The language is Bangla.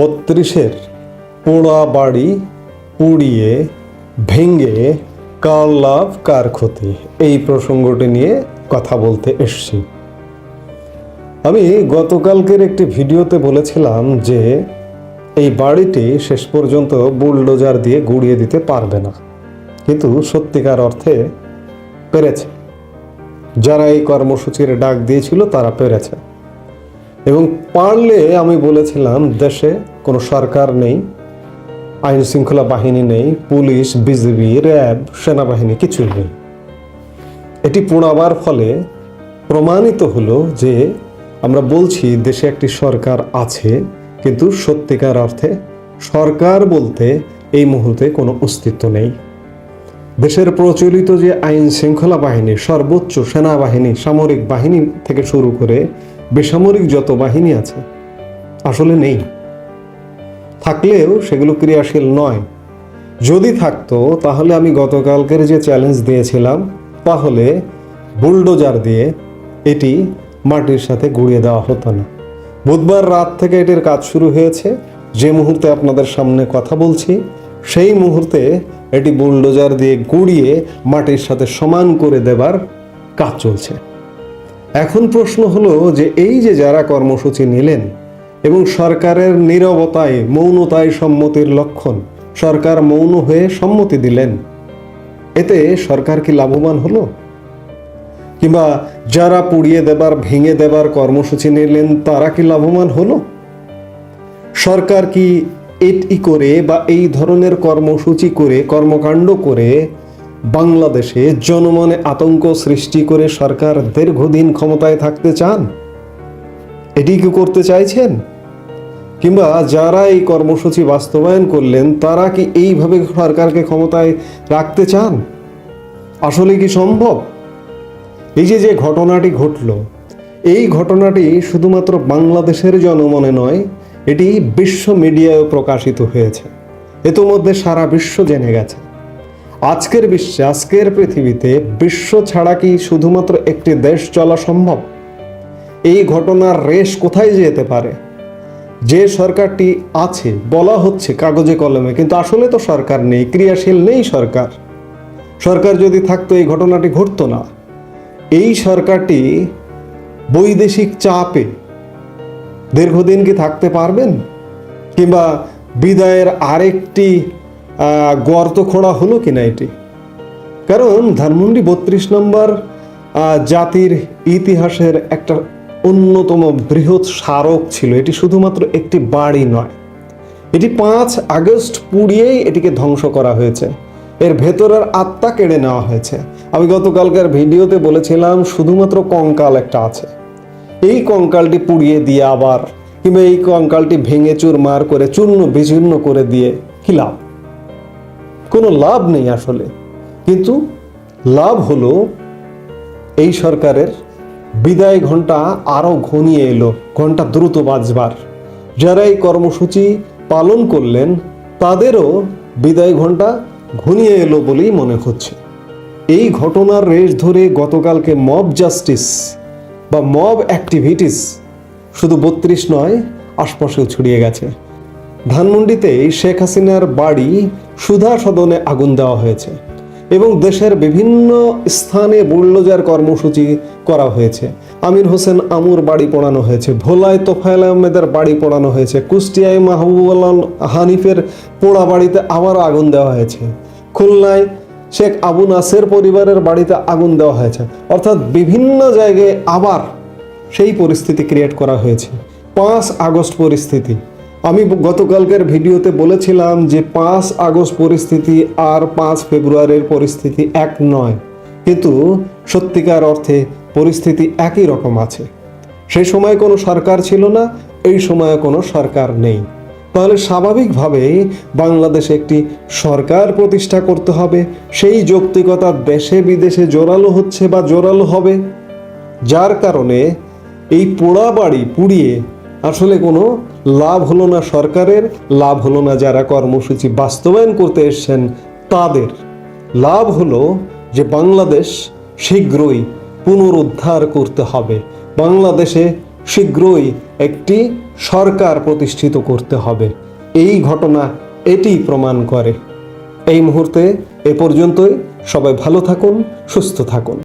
বত্রিশের পোড়া বাড়ি পুড়িয়ে ভেঙে কার লাভ, কার ক্ষতি? এই প্রসঙ্গটি নিয়ে কথা বলতে এসছি। আমি গতকালকের একটি ভিডিওতে বলেছিলাম যে এই বাড়িটি শেষ পর্যন্ত বুলডোজার দিয়ে গুড়িয়ে দিতে পারবে না। কিন্তু সত্যিকার অর্থে পেরেছে। যারা এই কর্মসূচির ডাক দিয়েছিল তারা পেরেছে। এবং পারলে আমি বলেছিলাম, দেশে কোনো সরকার নেই, আইন শৃঙ্খলা বাহিনী নেই, পুলিশ, বিজিবি, র্যাব, সেনাবাহিনী কিছুই নেই। এটি পোড়াবার ফলে প্রমাণিত হলো যে আমরা বলছি দেশে একটি সরকার আছে, কিন্তু সত্যিকার অর্থে সরকার বলতে এই মুহূর্তে কোনো অস্তিত্ব নেই। দেশের প্রচলিত যে আইন শৃঙ্খলা বাহিনী, সর্বোচ্চ সেনাবাহিনী, সামরিক বাহিনী থেকে শুরু করে বেসামরিক যত বাহিনী আছে, আসলে নেই। থাকলেও সেগুলো ক্রিয়াশীল নয়। যদি থাকতো, তাহলে আমি গতকালকের যে চ্যালেঞ্জ দিয়েছিলাম, তাহলে বুলডোজার দিয়ে এটি মাটির সাথে গুঁড়িয়ে দেওয়া হতো না। বুধবার রাত থেকে এটির কাজ শুরু হয়েছে। যে মুহূর্তে আপনাদের সামনে কথা বলছি, সেই মুহূর্তে এটি বুলডোজার দিয়ে গুঁড়িয়ে মাটির সাথে সমান করে দেবার কাজ চলছে। এখন প্রশ্ন হলো যে এই যে যারা কর্মসূচি নিলেন এবং সরকারের নীরবতায়, মৌনতায় সম্মতির লক্ষণ, সরকার মৌন হয়ে সম্মতি দিলেন, এতে সরকার কি লাভবান হলো? কিংবা যারা পুড়িয়ে দেবার, ভেঙে দেবার কর্মসূচি নিলেন, তারা কি লাভবান হলো? সরকার কি এটি করে বা এই ধরনের কর্মসূচি করে, কর্মকাণ্ড করে বাংলাদেশে জনমনে আতঙ্ক সৃষ্টি করে সরকার দীর্ঘদিন ক্ষমতায় থাকতে চান? এটি কি করতে চাইছেন? কিংবা যারা এই কর্মসূচি বাস্তবায়ন করলেন, তারা কি এইভাবে সরকারকে ক্ষমতায় রাখতে চান? আসলে কি সম্ভব? এই যে যে ঘটনাটি ঘটল, এই ঘটনাটি শুধুমাত্র বাংলাদেশের জনমনে নয়, এটি বিশ্ব মিডিয়ায় প্রকাশিত হয়েছে। ইতোমধ্যে সারা বিশ্ব জেনে গেছে। আজকের বিশ্বে, আজকের পৃথিবীতে বিশ্ব ছাড়া কি শুধুমাত্র একটি দেশ চলা সম্ভব? এই ঘটনার রেশ কোথায় যেতে পারে? যে সরকারটি আছে, বলা হচ্ছে কাগজে কলমে, কিন্তু আসলে তো সরকার নেই, ক্রিয়াশীল নেই সরকার। সরকার যদি থাকতো, এই ঘটনাটি ঘটতো না। এই সরকারটি বৈদেশিক চাপে দীর্ঘদিন কি থাকতে পারবেন? কিংবা বিদায়ের আরেকটি গর্ত খোঁড়া হলো কিনা এটি? কারণ ধানমন্ডি বত্রিশ নম্বর জাতির ইতিহাসের একটা অন্যতম বৃহৎ স্মারক ছিল। এটি শুধুমাত্র একটি বাড়ি নয়। এটি পাঁচ আগস্ট পুড়িয়েই এটিকে ধ্বংস করা হয়েছে। এর ভেতরের আত্মা কেড়ে নেওয়া হয়েছে। আমি গতকালকার ভিডিওতে বলেছিলাম, শুধুমাত্র কঙ্কাল একটা আছে। এই কঙ্কালটি পুড়িয়ে দিয়ে আবার, কিংবা এই কঙ্কালটি ভেঙে চুরমার করে চূর্ণ বিচূর্ণ করে দিয়ে কি লাভ? কোনো লাভ নেই আসলে। কিন্তু লাভ হলো এই সরকারের বিদায় ঘণ্টা আরও ঘনিয়ে এলো ঘণ্টা দ্রুত বাজবার। যারা এই কর্মসূচি পালন করলেন, তাদেরও বিদায় ঘণ্টা ঘনিয়ে এলো বলেই মনে হচ্ছে। এই ঘটনার রেশ ধরে গতকালকে মব জাস্টিস বা মব অ্যাক্টিভিটিস শুধু বত্রিশ নয়, আশপাশেও ছড়িয়ে গেছে। ধানমন্ডিতে শেখ হাসিনার বাড়ি সুধা সদনে আগুন দেওয়া হয়েছে এবং দেশের বিভিন্ন স্থানে বুল্ডোজার কর্মসূচি করা হয়েছে। আমির হোসেন আমুর বাড়ি পোড়ানো হয়েছে, ভোলায় তোফায়েল আহমেদের বাড়ি পোড়ানো হয়েছে, কুষ্টিয়ায় মাহবুবুল্লাহ হানিফের পোড়া বাড়িতে আবারও আগুন দেওয়া হয়েছে। খুলনায় শেখ আবু নাসের পরিবারের বাড়িতে আগুন দেওয়া হয়েছে। অর্থাৎ বিভিন্ন জায়গায় আবার সেই পরিস্থিতি ক্রিয়েট করা হয়েছে। পাঁচ আগস্ট পরিস্থিতি। আমি গতকালকের ভিডিওতে বলেছিলাম যে পাঁচ আগস্ট পরিস্থিতি আর পাঁচ ফেব্রুয়ারির পরিস্থিতি এক নয়। কিন্তু সত্যিকার অর্থে পরিস্থিতি একই রকম আছে। সেই সময় কোনো সরকার ছিল না, এই সময়ে কোনো সরকার নেই। তাহলে স্বাভাবিকভাবেই বাংলাদেশে একটি সরকার প্রতিষ্ঠা করতে হবে, সেই যৌক্তিকতা দেশে বিদেশে জোরালো হচ্ছে বা জোরালো হবে। যার কারণে এই পোড়া বাড়ি পুড়িয়ে আসলে কোনো লাভ হলো না সরকারের, লাভ হলো না যারা কর্মসূচি বাস্তবায়ন করতে এসছেন তাদের। লাভ হলো যে বাংলাদেশ শীঘ্রই পুনরুদ্ধার করতে হবে। বাংলাদেশে শীঘ্রই একটি সরকার প্রতিষ্ঠিত করতে হবে। এই ঘটনা এটি প্রমাণ করে। এই মুহূর্তে এ পর্যন্তই। সবাই ভালো থাকুন, সুস্থ থাকুন।